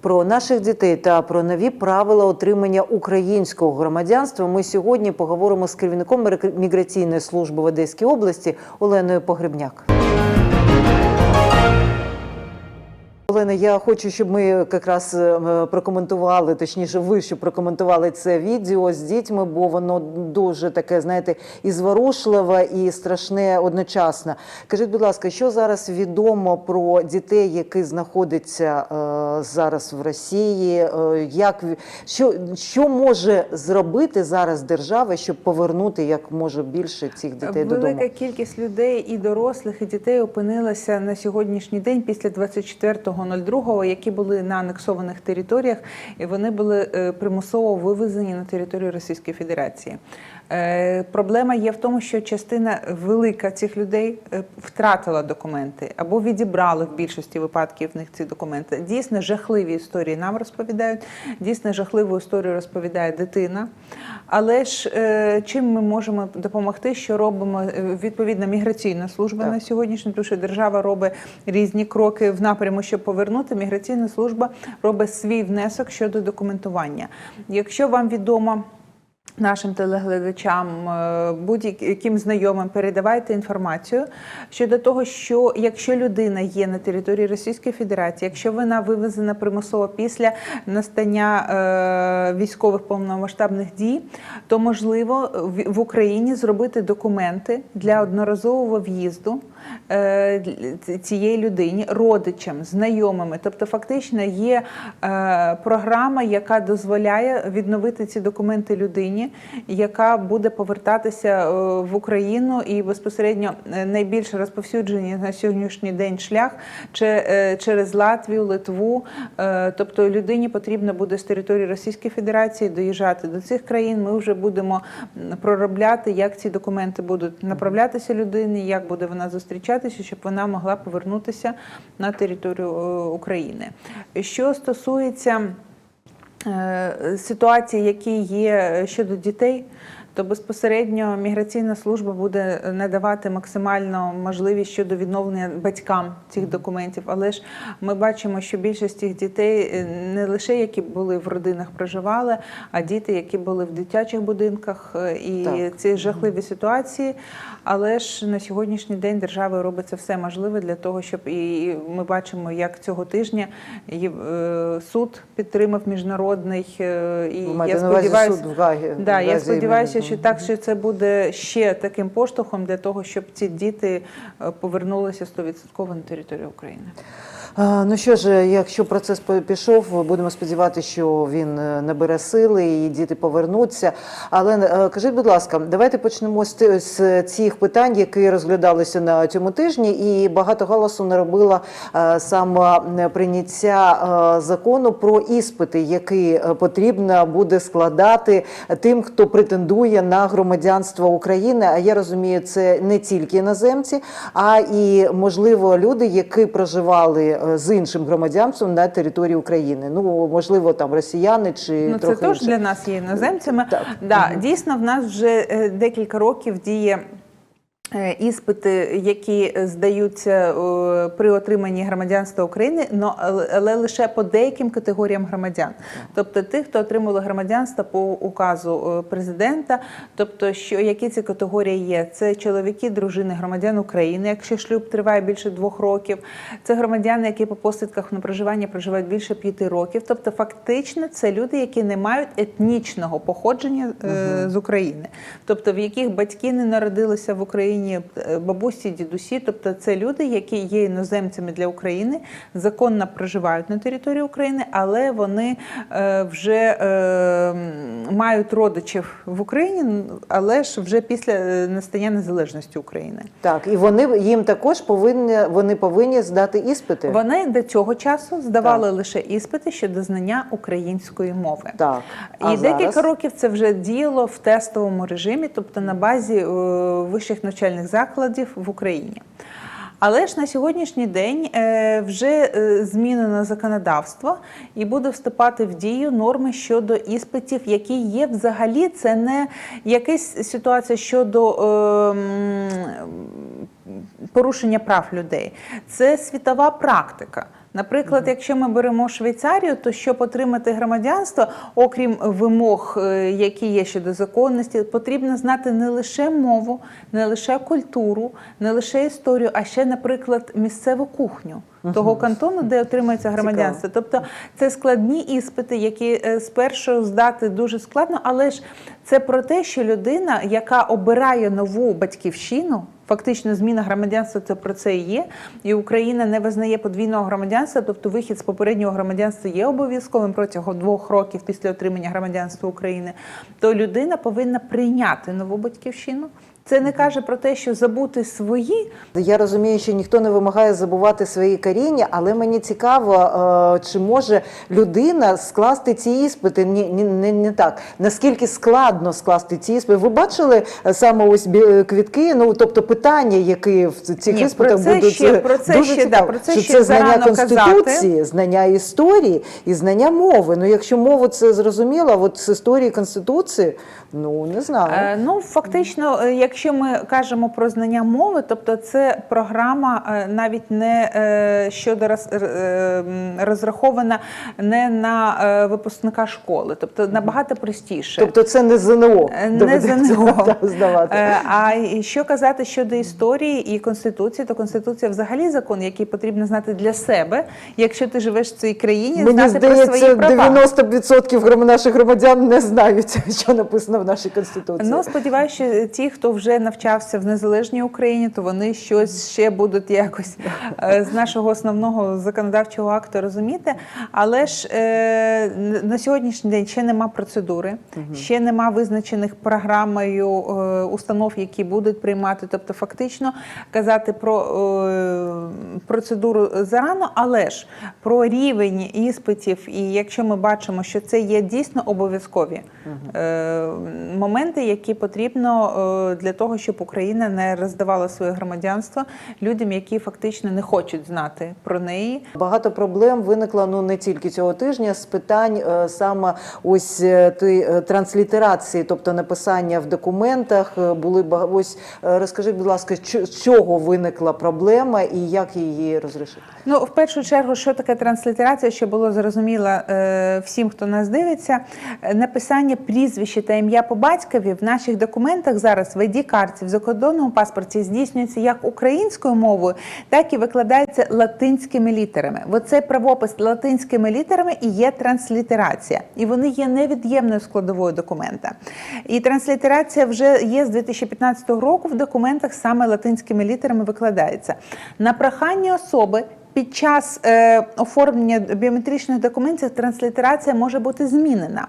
Про наших дітей та про нові правила отримання українського громадянства ми сьогодні поговоримо з керівником Мігра- міграційної служби в Одеській області Оленою Погребняк. Олена, я хочу, щоб ми якраз е, прокоментували, точніше, ви щоб прокоментували це відео з дітьми, бо воно дуже таке, знаєте, і зворушливе, і страшне одночасно. Кажіть, будь ласка, що зараз відомо про дітей, які знаходяться е, зараз в Росії? Е, як що, що може зробити зараз держава, щоб повернути як може більше цих дітей Велика додому? кількість людей і дорослих, і дітей опинилася на сьогоднішній день після 24.02, які були на анексованих територіях, і вони були е, примусово вивезені на територію Російської Федерації. Е, Проблема є в тому, що частина велика цих людей е, втратила документи або відібрали в більшості випадків в них ці документи. Дійсно жахливі історії нам розповідають. Дійсно жахливу історію розповідає дитина. Але ж чим ми можемо допомогти, що робимо відповідна міграційна служба Так. на сьогоднішній, тому що держава робить різні кроки в напряму, щоб повернути. Міграційна служба робить свій внесок щодо документування. Якщо вам відомо. Нашим телеглядачам, е, будь-яким знайомим передавайте інформацію щодо того, що якщо людина є на території Російської Федерації, якщо вона вивезена примусово після настання е, військових повномасштабних дій, то можливо в- Україні зробити документи для одноразового в'їзду е, цієї людині, родичам, знайомими. Тобто, фактично є програма, яка дозволяє відновити ці документи людині, яка буде повертатися е, в Україну і безпосередньо е, найбільш розповсюджений на сьогоднішній день шлях е, через Латвію, Литву. Тобто людині потрібно буде з території Російської Федерації доїжджати до цих країн. Ми вже будемо проробляти, як ці документи будуть направлятися людині, як буде вона зустрічатися, щоб вона могла повернутися на територію України. Що стосується ситуації, які є щодо дітей, то безпосередньо міграційна служба буде надавати максимально можливість щодо відновлення батькам цих документів. Але ж ми бачимо, що більшість цих дітей е, не лише які були в родинах проживали, а діти, які були в дитячих будинках, е, і Так. ці жахливі ситуації. Але ж на сьогоднішній день державою робиться все можливе для того, щоб і ми бачимо, як цього тижня е, суд підтримав міжнародний е, і я сподіваюся, суд в Гагі? Да, в я сподіваюся, що так, що це буде ще таким поштовхом для того, щоб ці діти е, повернулися 100% на територію України. Ну що ж, якщо процес пішов, будемо сподіватися, що він е, набере сили і діти повернуться. Але е, кажіть, будь ласка, давайте почнемо з, цих питань, які розглядалися на цьому тижні, і багато галасу наробила е, саме прийняття закону про іспити, які потрібно буде складати тим, хто претендує на громадянство України. А я розумію, це не тільки іноземці, а і можливо люди, які проживали з іншим громадянством на території України. Ну можливо, там росіяни чи Ну, це трохи теж для нас є іноземцями. Так. Да, Дійсно, в нас вже е, декілька років діє. Е, Іспити, які здаються е, при отриманні громадянства України, але- лише по деяким категоріям громадян, тобто тих, хто отримали громадянство по указу е, президента, тобто що які ці категорії є? Це чоловіки, дружини громадян України, якщо шлюб триває більше двох років, це громадяни, які по посвідках на проживання проживають більше п'яти років. Тобто, фактично, це люди, які не мають етнічного походження е, з України, тобто в яких батьки не народилися в Україні, е, бабусі, дідусі, тобто це люди, які є іноземцями для України, законно проживають на території України, але вони е, вже е, мають родичів в Україні, але ж вже після настання незалежності України. Так, і вони їм також повинні вони повинні здати іспити. Вони до цього часу здавали лише іспити щодо знання української мови. Так а І декілька років це вже діяло в тестовому режимі, тобто на базі вищих навчальних закладів в Україні. Але ж на сьогоднішній день е, вже е, змінено законодавство і буде вступати в дію норми щодо іспитів, які є взагалі. Це не якась ситуація щодо е, порушення прав людей. Це світова практика. Наприклад, якщо ми беремо Швейцарію, то щоб отримати громадянство, окрім вимог, е, які є щодо законності, потрібно знати не лише мову, не лише культуру, не лише історію, а ще, наприклад, місцеву кухню. Того кантону, де отримується громадянство, тобто це складні іспити, які е, спершу здати дуже складно, але ж це про те, що людина, яка обирає нову батьківщину, фактично зміна громадянства, це про це і є. І Україна не визнає подвійного громадянства, тобто вихід з попереднього громадянства є обов'язковим протягом двох років після отримання громадянства України. То людина повинна прийняти нову батьківщину. Це не каже про те, що забути свої, Я розумію, що ніхто не вимагає забувати свої коріння, але мені цікаво, е, чи може людина скласти ці іспити. Ні, ні, не, не так. Наскільки складно скласти ці іспити? Ви бачили е, саме ось е, квітки? Ну тобто питання, які в цих Ні, про іспитах це будуть ще- про це дуже ще, да, про це що ще це знання зарано казати. конституції, знання історії і знання мови. Ну якщо мову це зрозуміло, от з історії конституції, ну не знаю. Е, Ну, фактично, е, якщо ми кажемо про знання мови, тобто це програма е, навіть не е, щодо е, розрахована не на випускника школи, тобто набагато простіше. Тобто це не ЗНО. Не ЗНО. здавати. А що казати щодо історії і конституції, то конституція взагалі закон, який потрібно знати для себе, якщо ти живеш в цій країні, Мені знати про здається, свої права. 90% наших громадян не знають, що написано в нашій конституції. Ну, сподіваюся, що ті, хто вже навчався в незалежній Україні, то вони щось ще будуть якось е, з нашого основного законодавчого акту розуміти. Але ж е, на сьогоднішній день ще нема процедури, ще нема визначених програмою е, установ, які будуть приймати. Тобто, фактично казати про процедуру зарано, але ж про рівень іспитів, і якщо ми бачимо, що це є дійсно обов'язкові моменти, які потрібно е, для того, щоб Україна не роздавала своє громадянство людям, які фактично не хочуть знати про неї. Багато проблем виникло ну не тільки цього тижня з питань е, саме ось е, ти е, транслітерації, тобто написання в документах. Були ось розкажи, будь ласка, з чого виникла проблема і як її розрішити? Ну, в першу чергу, що таке транслітерація, щоб було зрозуміло всім, хто нас дивиться, написання прізвища та ім'я по батькові в наших документах зараз в карті в закордонному паспорті здійснюється як українською мовою, так і викладається латинськими літерами. Оцей правопис латинськими літерами і є транслітерація, і вони є невід'ємною складовою документа. І транслітерація вже є з 2015 року в документах саме латинськими літерами викладається. На прохання особи. Під час е, оформлення біометричних документів транслітерація може бути змінена.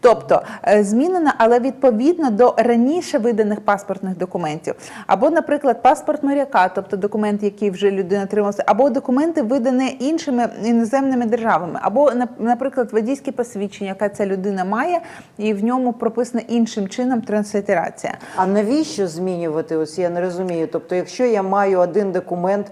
Тобто е, змінена, але відповідно до раніше виданих паспортних документів, або, наприклад, паспорт моряка, тобто документ, який вже людина отримався, або документи видані іншими іноземними державами, або, нап- наприклад, водійське посвідчення, яке ця людина має, і в ньому прописана іншим чином транслітерація. А навіщо змінювати? Ось я не розумію. Тобто, якщо я маю один документ,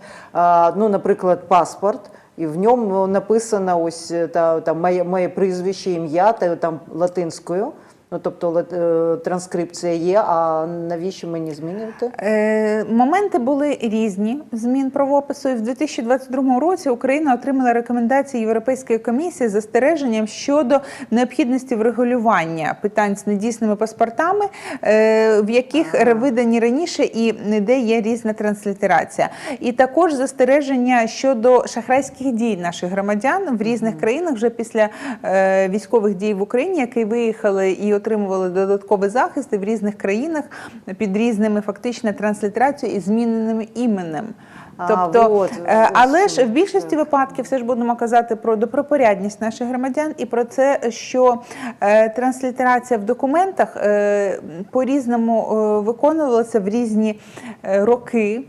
ну, наприклад, паспорт. І в ньому написано ось е, та там моє, моє прізвище, ім'я та там латинською. Ну тобто е, транскрипція є. А навіщо мені змінювати? Е, моменти були різні змін правопису. І в 2022 році Україна отримала рекомендації Європейської комісії з застереженням щодо необхідності врегулювання питань з недійсними паспортами, е, в яких видані раніше і де є різна транслітерація. І також застереження щодо шахрайських дій наших громадян в різних країнах вже після е, військових дій в Україні, які виїхали і отримували додатковий захист і в різних країнах під різними фактично транслітерацією і зміненим іменем. А, Тобто, вот, е, але ж в більшості випадків все ж будемо казати про добропорядність наших громадян і про це, що е, транслітерація в документах е, по-різному е, виконувалася в різні е, роки.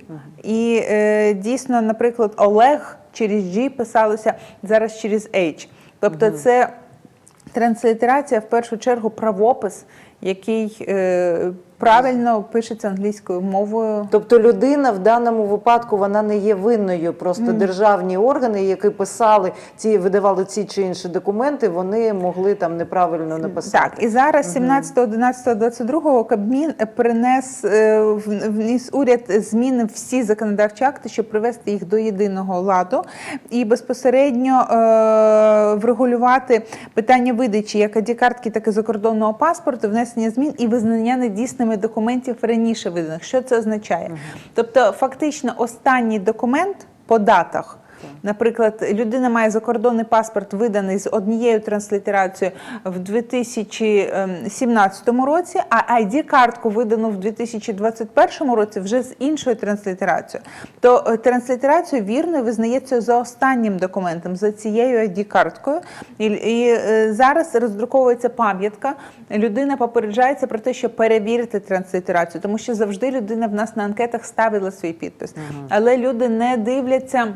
І е, дійсно, наприклад, Олег через G писалося зараз через H. Тобто, це транслітерація в першу чергу правопис, який е, правильно пишеться англійською мовою. Тобто людина в даному випадку вона не є винною. Просто державні органи, які писали ці видавали ці чи інші документи, вони могли там неправильно написати. Так, і зараз 17.11.22 Кабмін принес е, вніс уряд зміни всі законодавчі акти, щоб привести їх до єдиного ладу і безпосередньо е, врегулювати питання видачі як ID-картки, так і закордонного паспорту, внесення змін і визнання недійсними документів раніше виданих. Що це означає? Тобто, фактично, останній документ по датах. Наприклад, людина має закордонний паспорт, виданий з однією транслітерацією в 2017 році, а ID-картку видану в 2021 році вже з іншою транслітерацією. То е, транслітерацію вірною визнається за останнім документом, за цією ID-карткою. І, і е, зараз роздруковується пам'ятка. Людина попереджається про те, що перевірити транслітерацію, тому що завжди людина в нас на анкетах ставила свій підпис, але люди не дивляться.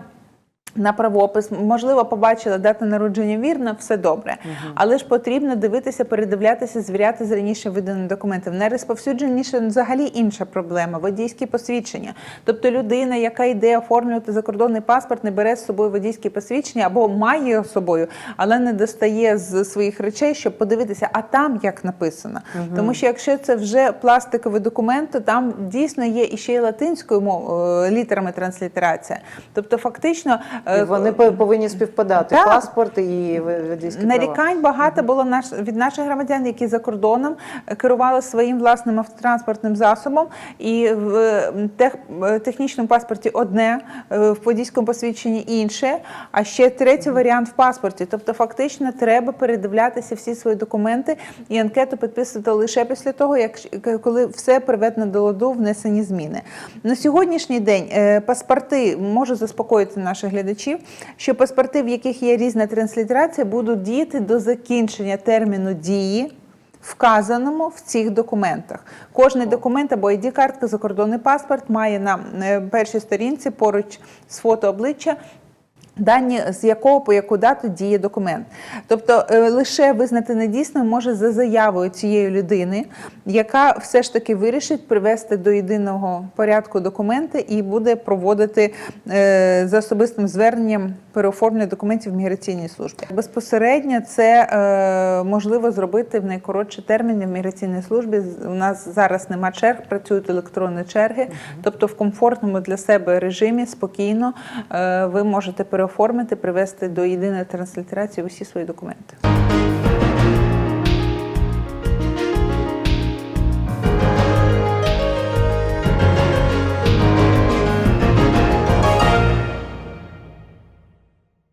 На правопис, можливо, побачила дату народження вірна, все добре. Але ж потрібно дивитися, передивлятися, звіряти з раніше виданими документами. Найрозповсюдженіше взагалі інша проблема водійські посвідчення. Тобто людина, яка йде оформлювати закордонний паспорт, не бере з собою водійські посвідчення або має його з собою, але не достає з своїх речей, щоб подивитися, а там як написано. Тому що якщо це вже пластиковий документ, то там дійсно є і ще й латинською мовою літерами транслітерація. Тобто, фактично. І е, вони повинні співпадати Так. паспорт і водійські права. Нарікань багато було наш від наших громадян, які за кордоном е, керували своїм власним автотранспортним засобом, і в тех, е, технічному паспорті одне, в подійському посвідченні інше, а ще третій варіант в паспорті. Тобто, фактично, треба передивлятися всі свої документи і анкету підписувати лише після того, як коли все приведено до ладу, внесені зміни. На сьогоднішній день паспорти можу заспокоїти наших глядачів, що паспорти, в яких є різна транслітерація, будуть діяти до закінчення терміну дії. Вказаному в цих документах. Кожний документ або ID-картка, закордонний паспорт має на е, першій сторінці поруч з фото обличчя Дані з якого по яку дату діє документ, тобто е, лише визнати недійсним може за заявою цієї людини, яка все ж таки вирішить привести до єдиного порядку документи і буде проводити е, за особистим зверненням переоформлення документів в міграційній службі. Безпосередньо це е, можливо зробити в найкоротші терміни в міграційній службі. У нас зараз нема черг, працюють електронні черги, тобто в комфортному для себе режимі спокійно е, ви можете переоформити, привести до єдиної транслітерації усі свої документи.